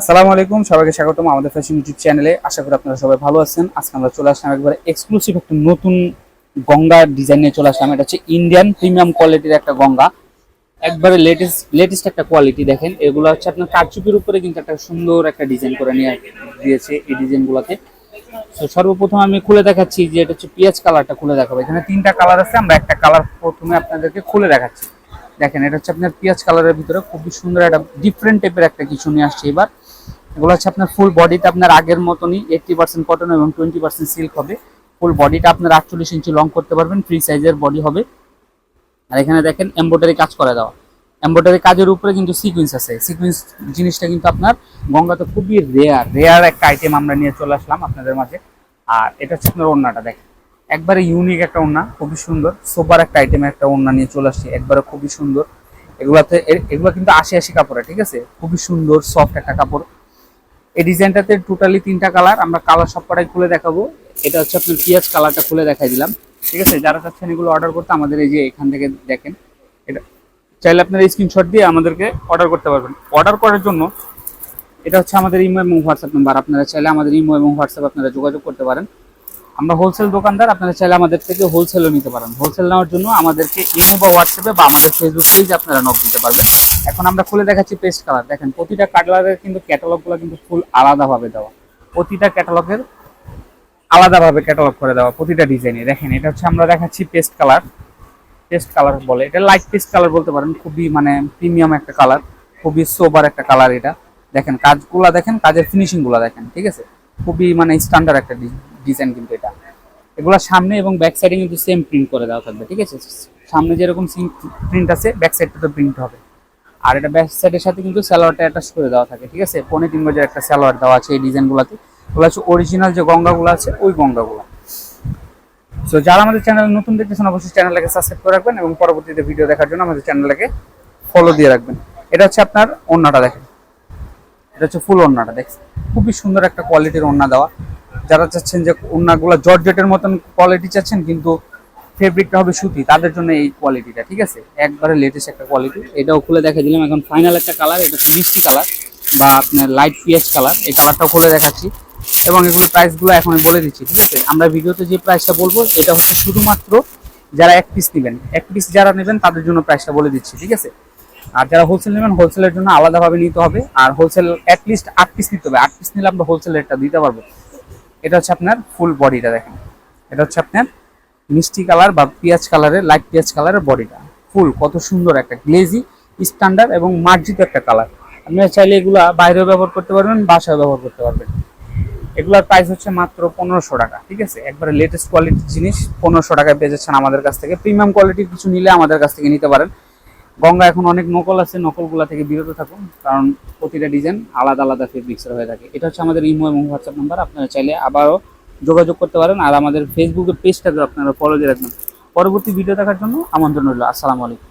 আসসালামু আলাইকুম, সবাইকে স্বাগতম আমাদের ফ্যাশন ইউটিউব চ্যানেলে আশা করি আপনারা সবাই ভালো আছেন। আজকে আমরা চলে আসলাম একবার এক্সক্লুসিভ একটা নতুন গঙ্গা ডিজাইন নিয়ে চলে আসলাম। এটা হচ্ছে ইন্ডিয়ান প্রিমিয়াম কোয়ালিটির একটা গঙ্গা। একবারে লেটেস্ট লেটেস্ট একটা কোয়ালিটি দেখেন। এগুলো হচ্ছে আপনার কারচুপির উপরে কিন্তু একটা সুন্দর একটা ডিজাইন করে নিয়ে দিয়েছে এই ডিজাইনগুলোতে তো সর্বপ্রথম আমি খুলে দেখাচ্ছি যে এটা হচ্ছে পিঁয়াজ কালারটা খুলে দেখাবো। এখানে তিনটা কালার আছে, আমরা একটা কালার প্রথমে আপনাদেরকে খুলে দেখাচ্ছি। দেখেন, এটা হচ্ছে আপনার পিঁয়াজ কালারের ভিতরে খুবই সুন্দর একটা ডিফারেন্ট টাইপের একটা কিছু নিয়ে আসছে এবার। এগুলো হচ্ছে আপনার ফুল বডিটা আপনার আগের মতনই এইটটি পার্সেন্ট কটন এবং টোয়েন্টি পার্সেন্ট সিল্ক হবে। ফুল বডিটা আপনার আটচল্লিশ ইঞ্চি লং করতে পারবেন ফ্রি সাইজের বডি হবে। আর এখানে দেখেন এমব্রয়ডারি কাজ করে দেওয়া। এমব্রয়ডারি কাজের উপরে কিন্তু সিকুয়েন্স আছে। সিকুয়েন্স জিনিসটা কিন্তু আপনার গঙ্গাতে খুবই রেয়ার রেয়ার একটা আইটেম আমরা নিয়ে চলে আসলাম আপনাদের মাঝে। আর এটা হচ্ছে আপনার ওড়নাটা, দেখেন। একবারে ইউনিক একটা ওড়না, খুবই সুন্দর। সোবার একটা আইটেমের একটা ওড়না নিয়ে চলে আসছে, একবারে খুবই সুন্দর। এগুলাতে এগুলো কিন্তু আশি আশি কাপড়ে ঠিক আছে? খুবই সুন্দর সফট একটা কাপড়। এই ডিজাইনটাতে টোটালি তিনটা কালার আমরা কালার সবকটাই খুলে দেখাবো। এটা হচ্ছে আপনার পিঁয়াজ কালারটা খুলে দেখাই দিলাম। ঠিক আছে? যারা চাচ্ছেন এগুলো অর্ডার করতে আমাদের এই যে এখান থেকে দেখেন। এটা চাইলে আপনারা স্ক্রিনশট দিয়ে আমাদেরকে অর্ডার করতে পারবেন। অর্ডার করার জন্য এটা হচ্ছে আমাদের ইমো এবং হোয়াটসঅ্যাপ নাম্বার আপনারা চাইলে আমাদের ইমো এবং হোয়াটসঅ্যাপ আপনারা যোগাযোগ করতে পারেন। আমরা হোলসেল দোকানদার, আপনারা চাইলে আমাদের থেকে হোলসেলও নিতে পারেন। হোলসেল নেওয়ার জন্য আমাদেরকে ইমো বা হোয়াটসঅ্যাপে বা আমাদের ফেসবুক পেজে আপনারা নক দিতে পারবেন। এখন আমরা খুলে দেখাচ্ছি পেস্ট কালার দেখেন, প্রতিটা কালারের কিন্তু ক্যাটালগুলো কিন্তু ফুল আলাদাভাবে দেওয়া। প্রতিটা ক্যাটালগের আলাদাভাবে ক্যাটালগ করে দেওয়া প্রতিটা ডিজাইনে দেখেন, এটা হচ্ছে আমরা দেখাচ্ছি পেস্ট কালার পেস্ট কালার বলে, এটা লাইট পেস্ট কালার বলতে পারেন, খুবই মানে প্রিমিয়াম একটা কালার খুবই সোবার একটা কালার এটা। দেখেন, কাজগুলা দেখেন, কাজের ফিনিশিংগুলা দেখেন, ঠিক আছে? খুবই মানে স্ট্যান্ডার্ড একটা ডিজাইন কিন্তু এটা। এগুলো সামনে এবং ব্যাক সাইডে কিন্তু সেম প্রিন্ট করে দেওয়া থাকবে, ঠিক আছে? সামনে যেরকম প্রিন্ট আছে ব্যাক সাইডটা তো প্রিন্ট হবে। আর এটা ব্যাক সাইডের সাথে কিন্তু স্যালোয়ারটা অ্যাটাচ করে দেওয়া থাকে, ঠিক আছে? পনে তিন গজের একটা স্যালোয়ার দেওয়া আছে এই ডিজাইনগুলোতে ওগুলো হচ্ছে অরিজিনাল যে গঙ্গাগুলো আছে, ওই গঙ্গাগুলো। সো যারা আমাদের চ্যানেলে নতুন দেখতেছেন, অবশ্যই চ্যানেলটাকে সাবস্ক্রাইব করে রাখবেন এবং পরবর্তীতে ভিডিও দেখার জন্য আমাদের চ্যানেলটাকে ফলো দিয়ে রাখবেন। এটা হচ্ছে আপনার ওড়নাটা দেখেন। এটা হচ্ছে ফুল ওড়নাটা দেখছেন খুবই সুন্দর একটা কোয়ালিটির ওড়না দেওয়া। যারা চাচ্ছেন যে ওড়নাগুলো জর্জেটের মতন কোয়ালিটি চাচ্ছেন, কিন্তু ফেব্রিকটা হবে সুতি, তাদের জন্য এই কোয়ালিটিটা ঠিক আছে? একবারে লেটেস্ট একটা কোয়ালিটি এটাও খুলে দেখা দিলাম। এখন ফাইনাল একটা কালার এটা মিষ্টি কালার বা আপনার লাইট পিএচ কালার এই কালারটাও খুলে দেখাচ্ছি। এবং এগুলো প্রাইসগুলো এখন বলে দিচ্ছি, ঠিক আছে? আমরা ভিডিওতে যে প্রাইসটা বলব, এটা হচ্ছে শুধুমাত্র যারা এক পিস নেবেন। এক পিস যারা নেবেন, তাদের জন্য প্রাইসটা বলে দিচ্ছি, ঠিক আছে? আর যারা হোলসেল নেবেন হোলসেলের জন্য আলাদাভাবে নিতে হবে। আর হোলসেল অ্যাটলিস্ট আট পিস নিতে হবে। আট পিস নিলে আমরা হোলসেল রেটটা দিতে পারব। এটা হচ্ছে আপনার ফুল বডিটা দেখেন। এটা হচ্ছে আপনার মিষ্টি কালার বা পেঁয়াজ কালারের, লাইট পেঁয়াজ কালারের বডিটা। ফুল, কত সুন্দর একটা, গ্লেজি স্ট্যান্ডার্ড এবং মার্জিত একটা কালার। আপনারা চাইলে এগুলা বাইরেও ব্যবহার করতে পারবেন বাসায় ব্যবহার করতে পারবেন। এগুলার প্রাইস হচ্ছে মাত্র পনেরোশো টাকা, ঠিক আছে? একবারে লেটেস্ট কোয়ালিটির জিনিস, পনেরোশো টাকায় পেয়ে যাচ্ছেন আমাদের কাছ থেকে। প্রিমিয়াম কোয়ালিটির কিছু নিলে আমাদের কাছ থেকে নিতে পারেন। গঙ্গা এখন অনেক নকল আছে, নকলগুলা থেকে বিরত থাকুন, কারণ প্রতিটা ডিজাইন আলাদা আলাদা ফেব্রিক্সের হয়ে থাকে। এটা হচ্ছে আমাদের ইমো এবং হোয়াটসঅ্যাপ নাম্বার আপনারা চাইলে আবারও যোগাযোগ করতে পারেন আর আমাদের ফেসবুকের পেজটাকে আপনারা ফলো দিয়ে রাখবেন। পরবর্তী ভিডিও দেখার জন্য আমন্ত্রণ রইল। আসসালামু আলাইকুম।